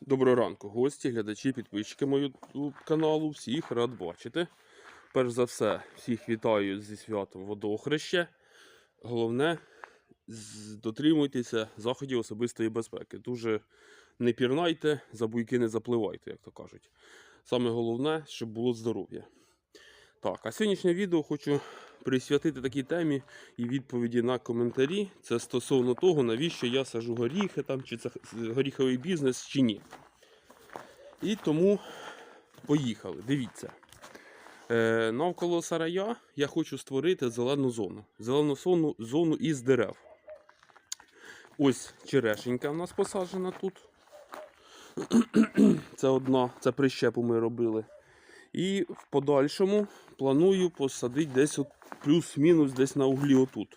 Доброго ранку, гості, глядачі, підписчики моєго каналу. Всіх рад бачити. Перш за все, всіх вітаю зі святом водохреща. Головне, дотримуйтеся заходів особистої безпеки. Дуже не пірнайте, за буйки не запливайте, як то кажуть. Саме головне, щоб було здоров'я. Так, а сьогоднішнє відео хочу присвятити такій темі і відповіді на коментарі. Це стосовно того, навіщо я сажу горіхи, там, чи це горіховий бізнес, чи ні. І тому поїхали. Дивіться. Е, навколо сарая я хочу створити зелену зону. Зелену зону, зону із дерев. Ось черешенька в нас посаджена тут. Це одна, це прищепу ми робили. І в подальшому планую посадити десь от плюс-мінус десь на углі отут.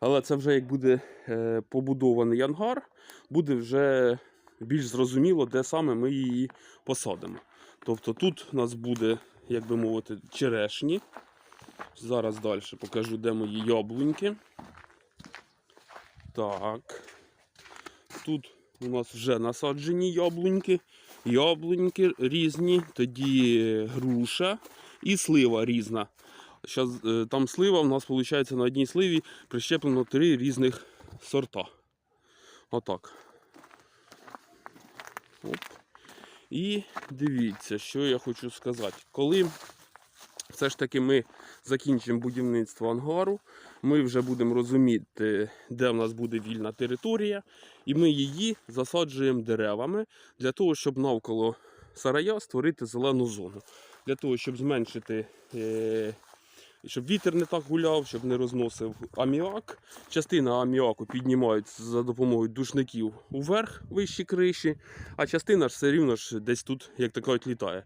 Але це вже як буде е, побудований ангар, буде вже більш зрозуміло, де саме ми її посадимо. Тобто тут у нас буде, як би мовити, черешні. Зараз далі покажу, де мої яблуньки. Так. Тут у нас вже насаджені яблуньки. Яблуньки різні, тоді груша і слива різна. Щас, е, там слива у нас виходить на одній сливі прищеплено три різних сорта. Отак. Оп. І дивіться, що я хочу сказати. Коли все ж таки ми закінчимо будівництво ангару, ми вже будемо розуміти, де в нас буде вільна територія, і ми її засаджуємо деревами для того, щоб навколо сарая створити зелену зону. Для того, щоб зменшити, е, щоб вітер не так гуляв, щоб не розносив аміак. Частина аміаку піднімають за допомогою душників уверх вищі криші, а частина ж все рівно ж десь тут, як то кажуть, літає.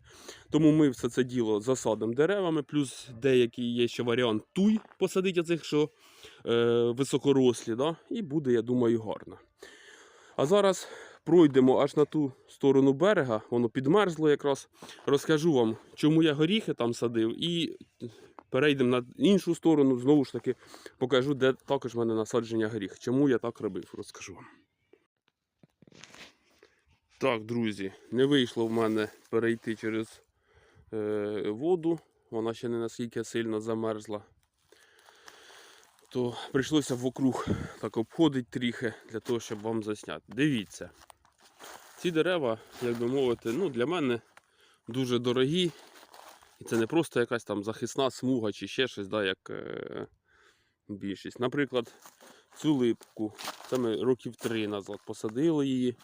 Тому ми все це діло засадимо деревами, плюс деякий є ще варіант туй посадити оцих, що е, високорослі, да? і буде, я думаю, гарно. А зараз пройдемо аж на ту сторону берега, воно підмерзло якраз. Розкажу вам, чому я горіхи там садив, і перейдемо на іншу сторону, знову ж таки покажу, де також в мене насадження горіх. Чому я так робив, розкажу вам. Так, друзі, не вийшло в мене перейти через е, воду. Вона ще не наскільки сильно замерзла. То прийшлося вокруг так обходити трохи для того, щоб вам засняти. Дивіться. Ці дерева, як би мовити, ну, для мене дуже дорогі. І це не просто якась там захисна смуга чи ще щось, да, як е, більшість. Наприклад, цю липку. Це ми років три назад посадили її.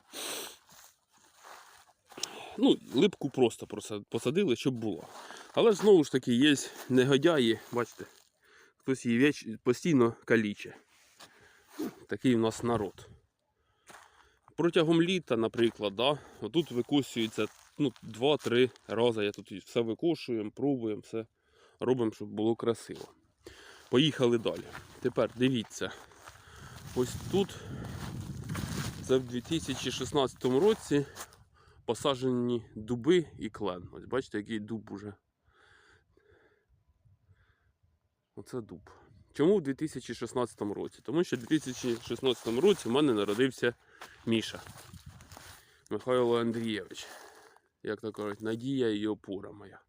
Ну, липку просто посадили, щоб було. Але ж знову ж таки є негодяї, бачите, хтось її віч... постійно каліче. Ну, Такий у нас народ. Протягом літа, наприклад, да, отут викосюється ну, 2-3 рази. Я тут все викошуємо, пробуємо, все робимо, щоб було красиво. Поїхали далі. Тепер дивіться. Ось тут це в 2016 році посаджені дуби і клен. Ось бачите, який дуб уже. Оце дуб. Чому в 2016 році? Тому що в 2016 році в мене народився Міша Михайло Андрійович. Як то кажуть, надія і опора моя.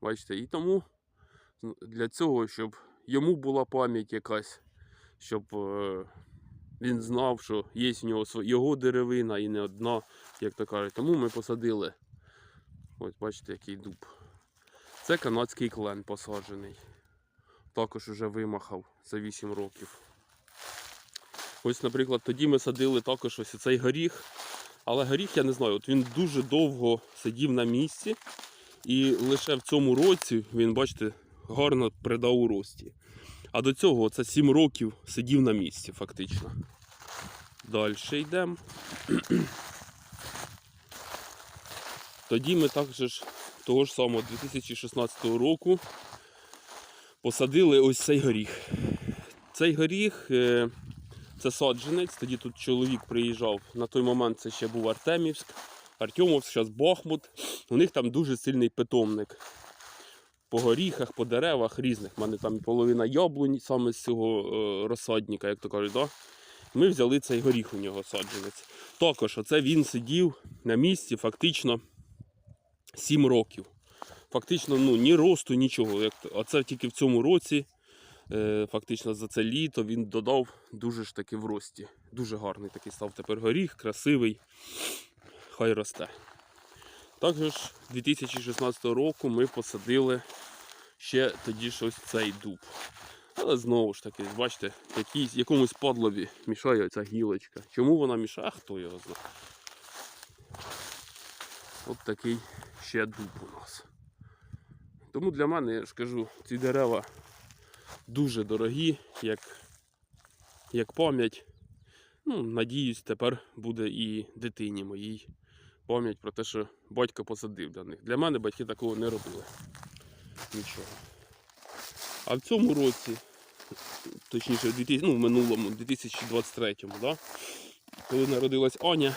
Бачите, і тому для цього, щоб йому була пам'ять якась, щоб е, він знав, що є у нього його деревина і не одна, як то кажуть. Тому ми посадили. Ось бачите, який дуб. Це канадський клен посаджений. Також уже вимахав за 8 років. Ось, наприклад, тоді ми садили також ось цей горіх. Але горіх, я не знаю, от він дуже довго сидів на місці. І лише в цьому році він, бачите, гарно придав у рості. А до цього це 7 років сидів на місці, фактично. Далі йдемо. Тоді ми також того ж самого 2016 року посадили ось цей горіх. Цей горіх е, це саджанець. Тоді тут чоловік приїжджав. На той момент це ще був Артемівськ, Артемовськ, зараз Бахмут. У них там дуже сильний питомник. По горіхах, по деревах різних. У мене там половина яблунь саме з цього е, розсадника, як то кажуть. Да? ми взяли цей горіх у нього саджанець. Також оце він сидів на місці фактично 7 років. Фактично, ну, ні росту, нічого. То- оце тільки в цьому році, фактично за це літо він додав дуже ж таки в рості. Дуже гарний такий став тепер горіх, красивий, хай росте. Також 2016 року ми посадили ще тоді ж ось цей дуб. Але знову ж таки, бачите, якийсь, якомусь подлові мішає ця гілочка. Чому вона мішає, хто його знає. От такий ще дуб у нас. Тому для мене, я ж кажу, ці дерева дуже дорогі, як, як пам'ять. Ну, надіюсь, тепер буде і дитині моїй пам'ять про те, що батько посадив для них. Для мене батьки такого не робили. Нічого. А в цьому році, точніше, в 2000, ну, в минулому, 2023-му, да, коли народилась Аня,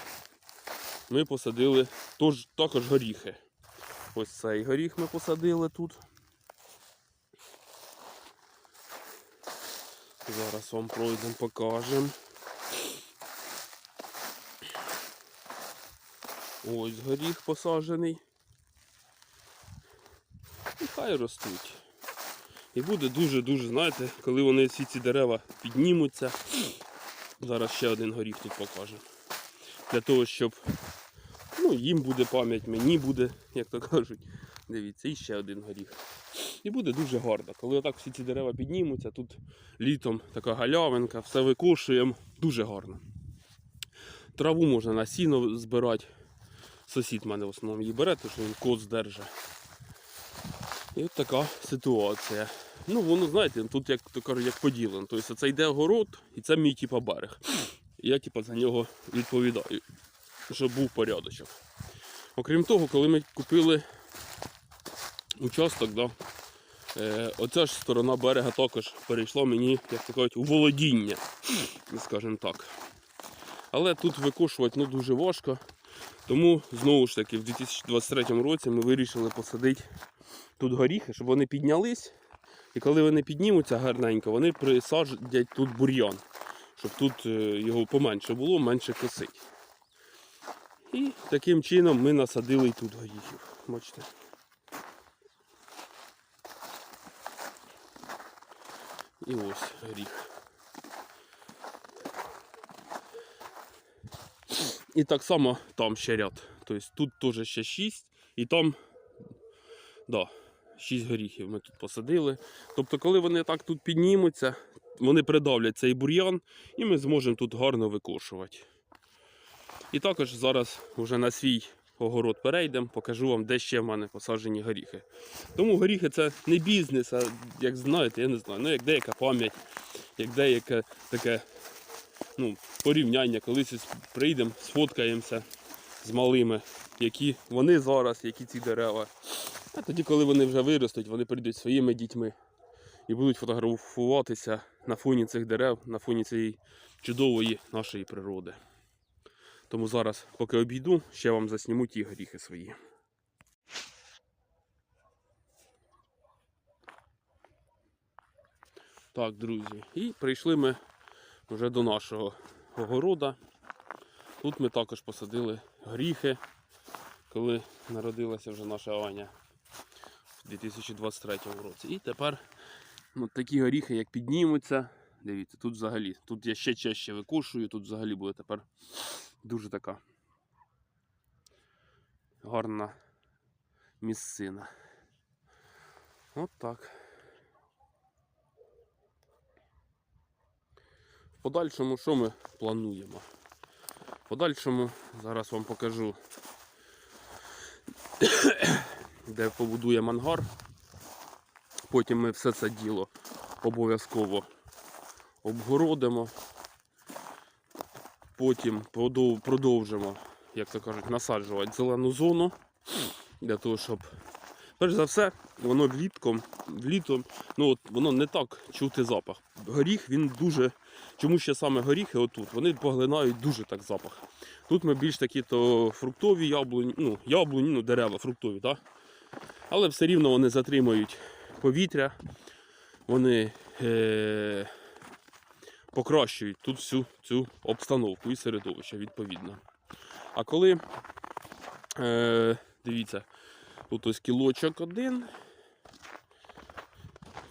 ми посадили тож, також горіхи. Ось цей горіх ми посадили тут. Зараз вам пройдемо, покажемо. Ось горіх посаджений. І хай ростуть. І буде дуже-дуже, знаєте, коли вони всі ці дерева піднімуться. Зараз ще один горіх тут покажемо. Для того, щоб ну, їм буде пам'ять, мені буде, як то кажуть. Дивіться, і ще один горіх. І буде дуже гарно. Коли отак всі ці дерева піднімуться, тут літом така галявинка, все викошуємо, дуже гарно. Траву можна на сіно збирати. Сусід мене в основному її бере, тому що він коз держить. І от така ситуація. Ну, воно, знаєте, тут як то кажуть, як поділено. Тобто це йде огород, і це мій типа берег. І я типа за нього відповідаю, щоб був порядочок. Окрім того, коли ми купили участок, да, оця ж сторона берега також перейшла мені, як то кажуть, у володіння, скажімо так. Але тут викошувати ну, дуже важко. Тому знову ж таки в 2023 році ми вирішили посадити тут горіхи, щоб вони піднялись. І коли вони піднімуться гарненько, вони присаджать тут бур'ян, щоб тут е, його поменше було, менше косить. І таким чином ми насадили і тут горіхів. Бачите. І ось горіх. І так само там ще ряд. Тобто тут теж ще 6 і там да, 6 горіхів ми тут посадили. Тобто, коли вони так тут піднімуться, вони придавлять цей бур'ян і ми зможемо тут гарно викошувати. І також зараз вже на свій огород перейдемо, покажу вам, де ще в мене посаджені горіхи. Тому горіхи це не бізнес, а як знаєте, я не знаю, ну як деяка пам'ять, як деяке таке ну, порівняння, колись прийдемо, сфоткаємося з малими, які вони зараз, які ці дерева. А тоді, коли вони вже виростуть, вони прийдуть своїми дітьми і будуть фотографуватися на фоні цих дерев, на фоні цієї чудової нашої природи. Тому зараз, поки обійду, ще вам засніму ті горіхи свої. Так, друзі, і прийшли ми вже до нашого огорода. Тут ми також посадили горіхи, коли народилася вже наша Аня в 2023 році. І тепер ну, такі горіхи, як піднімуться, дивіться, тут взагалі, тут я ще чаще викушую, тут взагалі буде тепер дуже така гарна місцина. От так. В подальшому що ми плануємо? В подальшому зараз вам покажу, де побудуємо ангар. Потім ми все це діло обов'язково обгородимо. Потім продовжимо, як то кажуть, насаджувати зелену зону. Для того, щоб. Перш за все, воно влітком, влітом, ну от воно не так чути запах. Горіх він дуже. Чому ще саме горіхи отут? Вони поглинають дуже так запах. Тут ми більш такі то фруктові яблуні, ну, яблуні, ну, дерева фруктові, так? Але все рівно вони затримують повітря, вони е- покращують тут всю цю обстановку і середовище відповідно. А коли, е, дивіться, тут ось кілочок один.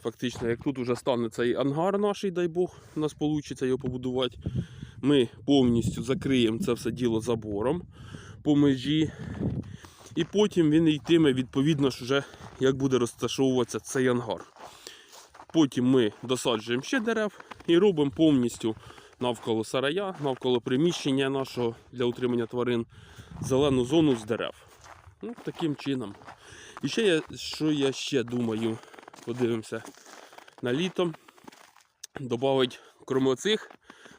Фактично, як тут вже стане цей ангар наш, дай Бог, у нас вийде його побудувати. Ми повністю закриємо це все діло забором по межі. І потім він йтиме відповідно ж вже як буде розташовуватися цей ангар. Потім ми досаджуємо ще дерев і робимо повністю навколо сарая, навколо приміщення нашого для утримання тварин зелену зону з дерев. Ну, таким чином. І ще я, що я ще думаю, подивимося на літо. Добавить, крім оцих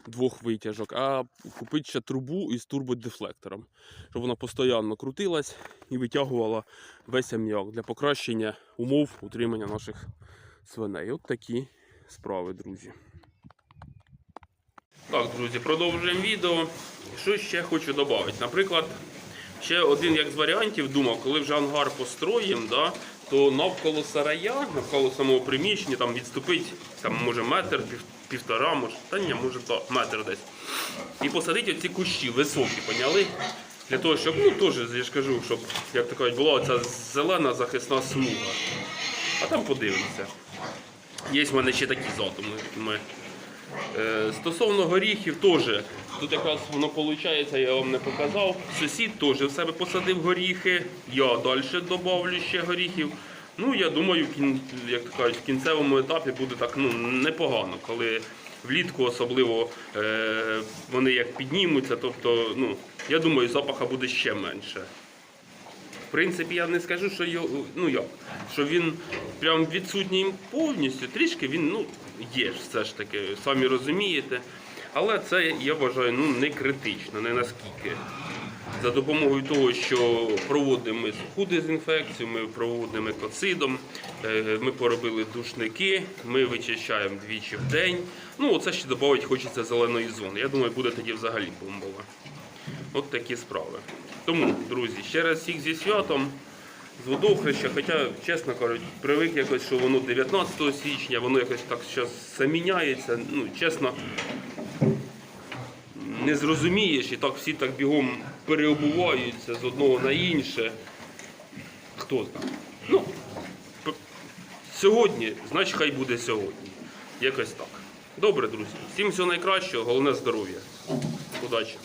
двох витяжок, а купити ще трубу із турбодефлектором, щоб вона постійно крутилась і витягувала весь аміак для покращення умов утримання наших свиней. От такі справи, друзі. Так, друзі, продовжуємо відео. Що ще хочу додати? Наприклад, ще один як з варіантів думав, коли вже ангар построїмо, да, то навколо сарая, навколо самого приміщення, там відступить там, може метр, пів, півтора, може, та ні, може то, метр десь. І посадити оці кущі високі, поняли? Для того, щоб, ну теж, я ж кажу, щоб, як то кажуть, була оця зелена захисна смуга. А там подивимося. Є в мене ще такі задуми. Ми. Е, стосовно горіхів теж. Тут якраз воно виходить, я вам не показав. Сусід теж в себе посадив горіхи. Я далі додавлю ще горіхів. Ну, я думаю, як кажуть, в кінцевому етапі буде так ну, непогано, коли влітку особливо е, вони як піднімуться. Тобто, ну, я думаю, запаха буде ще менше. Принципі, я не скажу, що його, ну як, що він прям відсутній повністю. Трішки він ну, є все ж таки, самі розумієте. Але це я вважаю ну, не критично, не наскільки. За допомогою того, що проводимо суху дезінфекцію, ми проводимо екоцидом, е, ми поробили душники, ми вичищаємо двічі в день. Ну, оце ще додати хочеться зеленої зони. Я думаю, буде тоді взагалі бомбово. От такі справи. Тому, друзі, ще раз всіх зі святом, з водохреща, хоча, чесно кажучи, привик якось, що воно 19 січня, воно якось так зараз заміняється. Ну, чесно, не зрозумієш і так всі так бігом переобуваються з одного на інше. Хто знає? Ну, сьогодні, значить хай буде сьогодні. Якось так. Добре, друзі. Всім всього найкращого, головне здоров'я. Удачі!